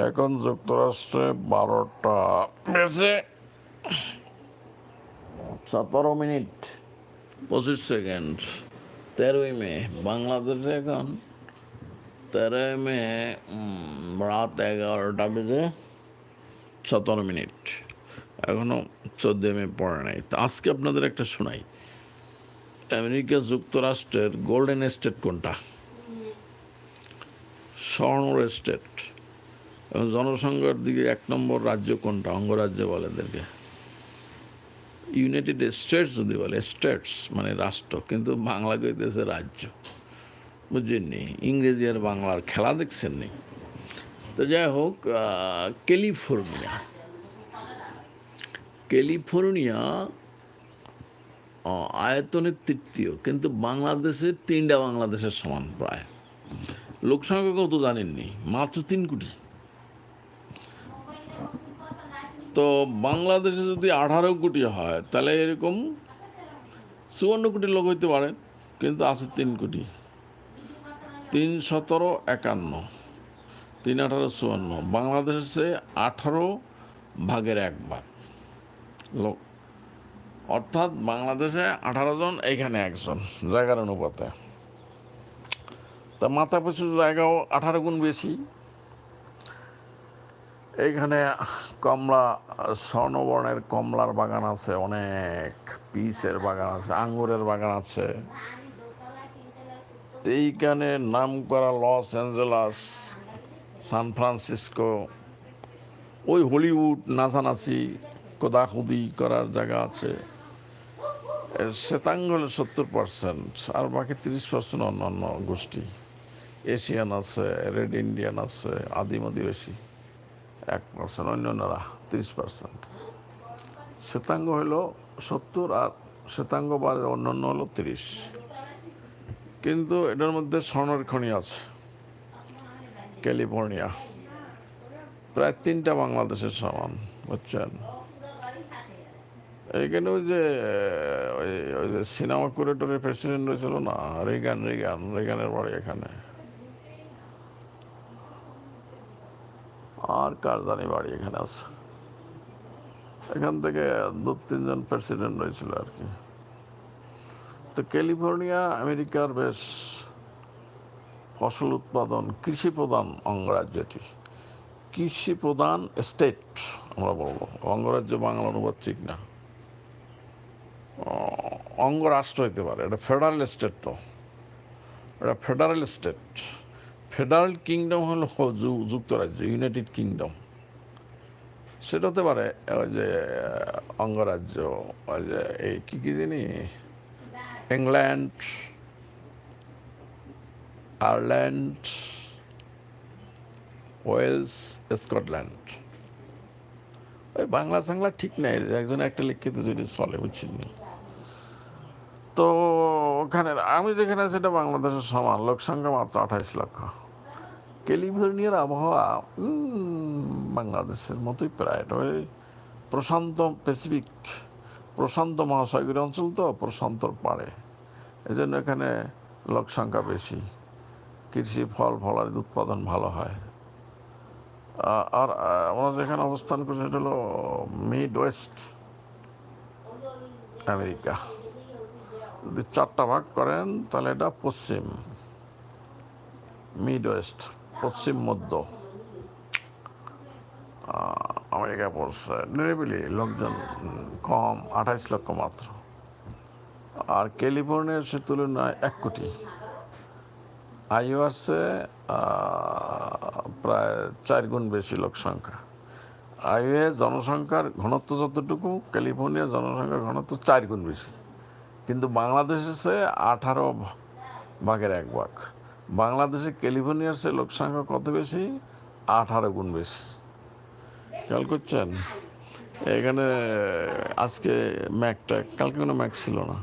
এখন যুক্তরাষ্ট্রে বারোটা বেজে সতেরো মিনিট পঁচিশ সেকেন্ড। তেরোই মে, বাংলাদেশে এখন তেরোই মে রাত এগারোটা বেজে সতেরো মিনিট। এখনও চোদ্দোই মে পড়ে নাই। তো আজকে আপনাদের একটা শোনাই। আমেরিকা যুক্তরাষ্ট্রের গোল্ডেন স্টেট কোনটা? স্বর্ণর স্টেট এবং জনসংখ্যার দিকে এক নম্বর রাজ্য কোনটা? অঙ্গরাজ্য বলে এদেরকে। ইউনাইটেড স্টেটস যদি বলে স্টেটস মানে রাষ্ট্র, কিন্তু বাংলা কইতেছে রাজ্য? বুঝছেননি? ইংরেজি আর বাংলার খেলা দেখছেন নি তো যাই হোক ক্যালিফোর্নিয়া। ক্যালিফোর্নিয়া আয়তনের তৃতীয়, কিন্তু বাংলাদেশের তিনটা বাংলাদেশের সমান প্রায়। লোকসংখ্যা কত জানেননি? মাত্র তিন কোটি। তো বাংলাদেশে যদি আঠারো কোটি হয়, তাহলে এরকম চুয়ান্ন কোটি লোক হইতে পারে, কিন্তু আছে তিন কোটি। তিন সতেরো একান্ন, তিন আঠারো চুয়ান্ন। বাংলাদেশে আঠারো ভাগের এক ভাগ লোক। অর্থাৎ বাংলাদেশে আঠারো জন এইখানে একজন, জায়গার অনুপাতে। তা মাথা পিছু জায়গাও আঠারো গুণ বেশি। এইখানে কমলা, স্বর্ণবর্ণের কমলার বাগান আছে, অনেক পিসের বাগান আছে, আঙ্গুরের বাগান আছে। এইখানে নাম করা লস অ্যাঞ্জেলাস, সান ফ্রান্সিসকো, ওই হলিউড নাচানাচি কোদাকুদি করার জায়গা আছে। শ্বেতাঙ্গ হলো সত্তর পার্সেন্ট আর বাকি তিরিশ পার্সেন্ট অন্যান্য গোষ্ঠী। এশিয়ান আছে, রেড ইন্ডিয়ান আছে, আদিম আদিবাসী। এক পার্সেন্ট অন্যান্যরা তিরিশ পার্সেন্ট। শ্বেতাঙ্গ হলো সত্তর আর শ্বেতাঙ্গ বা অন্যান্য হলো তিরিশ। কিন্তু এটার মধ্যে স্বর্ণের খনি আছে, ক্যালিফোর্নিয়া। প্রায় তিনটা বাংলাদেশের সমান, বুঝছেন? এইখানে ওই যে, ওই ওই যে সিনেমা কুরেটরের প্রেসিডেন্ট হয়েছিল না? রিগান রিগান, রিগানের বাড়ি এখানে। কার জানি বাড়ি এখানে আছে। এখান থেকে দু তিনজন প্রেসিডেন্ট হয়েছিল আর কি। তো ক্যালিফোর্নিয়া, আমেরিকার বেশ ফসল উৎপাদন, কৃষি প্রধান অঙ্গরাজ্য এটি। কৃষি প্রধান স্টেট আমরা বলব। অঙ্গরাজ্য বাংলা অনুবাদ ঠিক না। অঙ্গরাষ্ট্র হইতে পারে। এটা ফেডারেল স্টেট তো। এটা ফেডারেল স্টেট ফেডারেল কিংডম হলো যুক্তরাজ্য, ইউনাইটেড কিংডম। সেটা হতে পারে, ওই যে অঙ্গরাজ্য, ওই যে, এই কী কী জানি? England, Ireland, Wales, Scotland. ওই বাংলা সাংলা ঠিক নাই একজন একটা লিখিত যদি চলে, বুঝছেন তো ওখানে আমি যেখানে সেটা বাংলাদেশের সমান লোক সংখ্যা মাত্র আঠাইশ লক্ষ। ক্যালিফোর্নিয়ার আবহাওয়া বাংলাদেশের মতোই প্রায়। এটা ওই প্রশান্ত প্যাসিফিক, প্রশান্ত মহাসাগরীয় অঞ্চল তো প্রশান্তর পাড়ে। এই জন্য এখানে লোক সংখ্যা বেশি। কৃষি ফল ফলার উৎপাদন ভালো হয়। আর আমরা যেখানে অবস্থান করি সেটা হলো মিড ওয়েস্ট আমেরিকা। যদি চারটা ভাগ করেন, তাহলে এটা পশ্চিম মিড ওয়েস্ট পশ্চিম, মধ্য। আমেরিকা পড়ছে, নিরিবিলি লোকজন কম, আঠাইশ লক্ষ মাত্র। আর ক্যালিফোর্নিয়ার সে তুলনায় এক কোটি। আইওয়ার্সে প্রায় চার গুণ বেশি লোক সংখ্যা। আইওয়ে জনসংখ্যার ঘনত্ব যতটুকু ক্যালিফোর্নিয়ার জনসংখ্যার ঘনত্ব চার গুণ বেশি। কিন্তু বাংলাদেশে সে আঠারো ভাগের এক ভাগ। বাংলাদেশে ক্যালিফোর্নিয়ার সে লোক সংখ্যা কত বেশি? আঠারো গুণ বেশি। খেয়াল করছেন? এখানে, আজকে ম্যাকটা, কালকে কোনো ম্যাক ছিল না।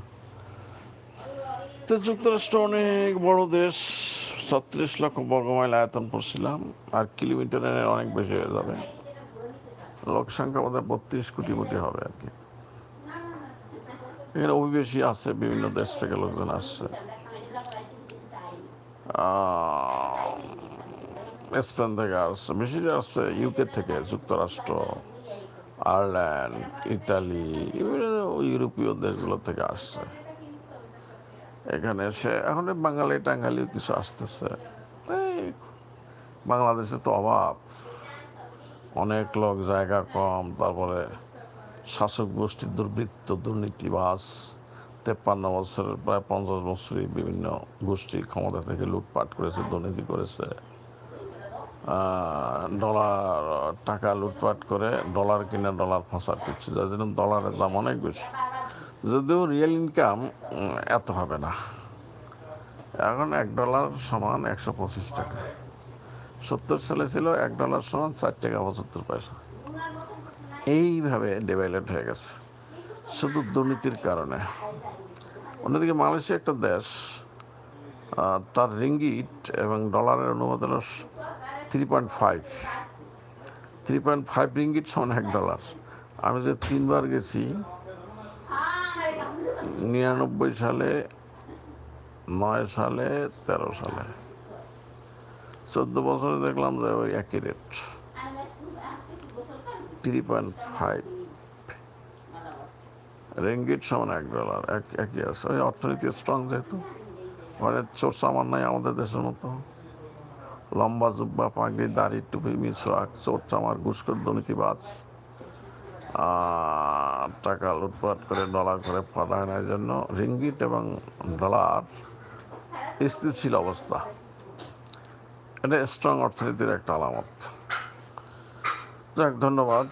তো যুক্তরাষ্ট্র অনেক বড় দেশ, ছত্রিশ লক্ষ বর্গমাইল আয়তন পড়ছিলাম, আর কিলোমিটারে অনেক বেশি হয়ে যাবে। লোক সংখ্যা বোধহয় বত্রিশ কোটি কোটি হবে আর কি। এখানে অভিবেশী আছে, বিভিন্ন দেশ থেকে লোকজন আসছে। স্পেন থেকে আসছে, বেশি আসছে ইউকে থেকে, যুক্তরাষ্ট্র, আয়ারল্যান্ড, ইতালি, বিভিন্ন ইউরোপীয় দেশগুলো থেকে আসছে। এখানে এসে, এখন বাঙালি, টাঙ্গালিও কিছু আসতেছে। বাংলাদেশে তো অভাব। অনেক লোক জায়গা কম, তারপরে শাসক গোষ্ঠীর দুর্বৃত্ত দুর্নীতিবাস তেপ্পান্ন বছরের প্রায় পঞ্চাশ বছরই বিভিন্ন গোষ্ঠী ক্ষমতা থেকে লুটপাট করেছে, দুর্নীতি করেছে। ডলার, টাকা লুটপাট করে ডলার কিনে ডলার ফাঁসার করছে, যার জন্য ডলারের দাম অনেক বেশি। যদিও রিয়েল ইনকাম এত হবে না। এখন এক ডলার সমান একশো পঁচিশ টাকা। সত্তর সালে ছিল এক ডলার সমান চার টাকা, পঁচাত্তর পয়সা। এইভাবে ডেভেলপ হয়ে গেছে। শুধু দুর্নীতির কারণে। অন্যদিকে মালয়েশিয়া একটা দেশ তার রিঙ্গিট এবং ডলারের হলো three point five three point five ringgit সমান এক ডলার। আমি যে তিনবার গেছি, নিরানব্বই সালে, নয় সালে, তেরো সালে। চোদ্দ বছরে দেখলাম যে ওই একই rate three point five ringgit সমান এক ডলার এক, একই আছে। ওই অর্থনীতি স্ট্রং যেহেতু। মানে চোর সামান নাই আমাদের দেশের মতো। লম্বা জুব্বা, পাগড়ি, দাড়ি, টুপি মিসওয়াক চোর চামার, ঘুষখোর, দুর্নীতিবাজ। টাকা লুটপাট করে ডলার করে পাঠায় না জন্য রিঙ্গিট এবং ডলার স্থিতিশীল অবস্থা। এটা স্ট্রং অর্থনীতির একটা আলামত। যাক, ধন্যবাদ।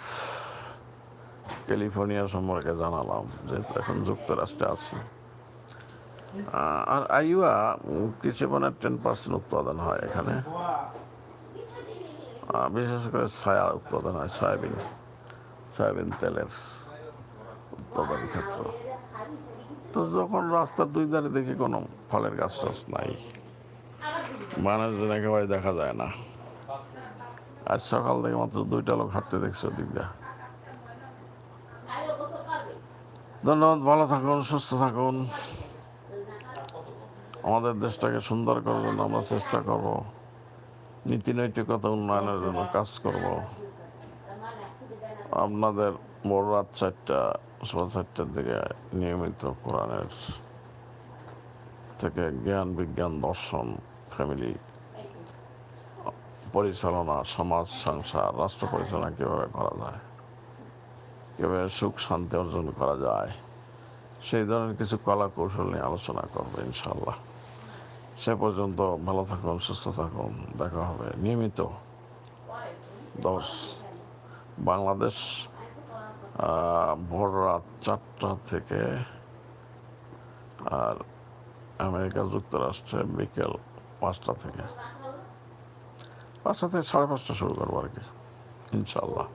ক্যালিফোর্নিয়া সম্পর্কে জানালাম, যেহেতু এখন যুক্তরাষ্ট্রে আছি। আর আইওয়া কৃষি পণ্যের টেন পার্সেন্ট উৎপাদন হয় এখানে। বিশেষ করে ছায়া উৎপাদন হয়, সয়াবিন সয়াবিন তেলের উৎপাদন ক্ষেত্র। তো যখন রাস্তার দুই ধারে দেখি কোনো ফলের গাছ টাছ নাই, মানুষজন একেবারে দেখা যায় না। আজ সকাল থেকে মাত্র দুইটা লোক হাঁটতে দেখছি ওদিক দিয়ে। ধন্যবাদ, ভালো থাকুন, সুস্থ থাকুন। আমাদের দেশটাকে সুন্দর করার জন্য আমরা চেষ্টা করব। নীতি নৈতিকতা উন্নয়নের জন্য কাজ করব। আপনাদের বড় রাত চারটা সোয়া চারটার দিকে নিয়মিত কোরআনের থেকে জ্ঞান, বিজ্ঞান, দর্শন ফ্যামিলি পরিচালনা, সমাজ, সংসার, রাষ্ট্র পরিচালনা কীভাবে করা যায়? কীভাবে সুখ শান্তি অর্জন করা যায়? সেই ধরনের কিছু কলা কৌশল নিয়ে আলোচনা করব ইনশাল্লাহ সে পর্যন্ত ভালো থাকুন, সুস্থ থাকুন, দেখা হবে নিয়মিত দশ। বাংলাদেশ ভোর রাত চারটা থেকে, আর আমেরিকা যুক্তরাষ্ট্রে বিকেল পাঁচটা থেকে। পাঁচটা থেকে সাড়ে পাঁচটা শুরু করব আর কি ইনশাল্লাহ